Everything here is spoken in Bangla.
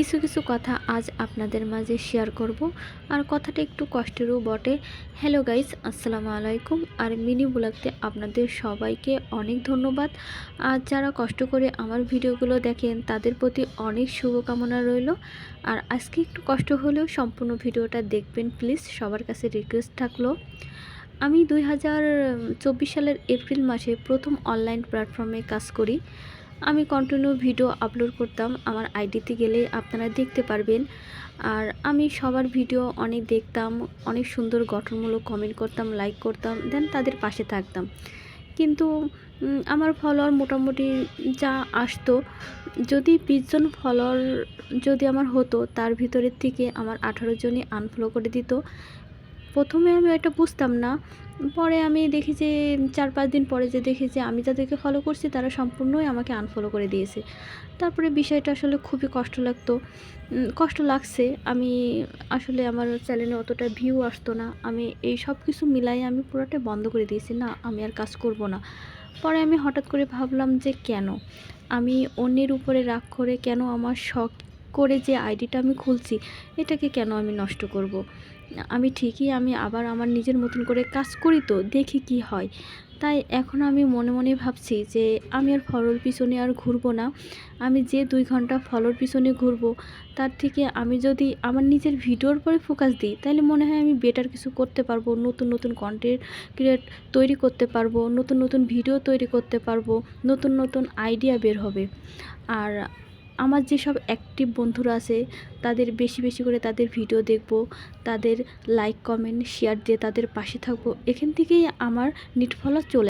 কিছু কিছু কথা আজ আপনাদের মাঝে শেয়ার করব। আর কথাটা একটু কষ্টেরও বটে। হ্যালো গাইস আসসালামু আলাইকুম। আর মিনি ব্লগতে আপনাদের সবাইকে অনেক ধন্যবাদ। আর যারা কষ্ট করে আমার ভিডিওগুলো দেখেন, তাদের প্রতি অনেক শুভকামনা রইল। আর আজকে একটু কষ্ট হলেও সম্পূর্ণ ভিডিওটা দেখবেন প্লিজ সবার কাছে রিকোয়েস্ট থাকল। আমি দুই হাজার চব্বিশ সালের এপ্রিল মাসে প্রথম অনলাইন প্ল্যাটফর্মে কাজ করি। আমি কন্টিনিউ ভিডিও আপলোড করতাম। আমার আইডিতে গেলে আপনারা দেখতে পারবেন। আর আমি সবার ভিডিও অনেক দেখতাম, অনেক সুন্দর গঠনমূলক কমেন্ট করতাম লাইক করতাম দেন তাদের পাশে থাকতাম। কিন্তু আমার ফলোয়ার মোটামুটি যা আসতো, যদি বিশজন ফলোয়ার যদি আমার হতো, তার ভিতরের থেকে আমার আঠারো জনই আনফলো করে দিত। প্রথমে আমি এটা বুঝতাম না। পরে আমি দেখি যে, চার পাঁচ দিন পরে যে দেখি যে, আমি যাদেরকে ফলো করছি, তারা সম্পূর্ণই আমাকে আনফলো করে দিয়েছে। তারপরে বিষয়টা আসলে খুবই কষ্ট লাগতো। কষ্ট লাগছে। আমি আসলে আমার চ্যানেলে অতটা ভিউ আসতো না। আমি এই সব কিছু মিলাই আমি পুরোটা বন্ধ করে দিয়েছি। না, আমি আর কাজ করব না। পরে আমি হঠাৎ করে ভাবলাম যে, কেন? আমি অন্যের উপরে রাগ করে কেন আমার শখ করে যে আইডিটা আমি খুলছি, এটাকে কেন আমি নষ্ট করব। আমি ঠিকই আমি আবার আমার নিজের মতন করে কাজ করি তো, দেখি কি হয়। তাই এখন আমি মনে মনে ভাবছি যে আমি আর ফলোর পিছনে আর ঘুরবো না। আমি যে দুই ঘণ্টা ফলোর পিছনে ঘুরবো, তার থেকে আমি যদি আমার নিজের ভিডিওর পরে ফোকাস দিই, তাহলে মনে হয় আমি বেটার কিছু করতে পারব, নতুন নতুন কন্টেন্ট ক্রিয়েট তৈরি করতে পারব, নতুন নতুন ভিডিও তৈরি করতে পারব, নতুন নতুন আইডিয়া বের হবে। আর আমার যেসব অ্যাক্টিভ বন্ধুরা আছে, তাদের বেশি বেশি করে তাদের ভিডিও দেখব, তাদের লাইক কমেন্ট শেয়ার দিয়ে তাদের পাশে থাকব। এখান থেকেই আমার নিট ফলো চলে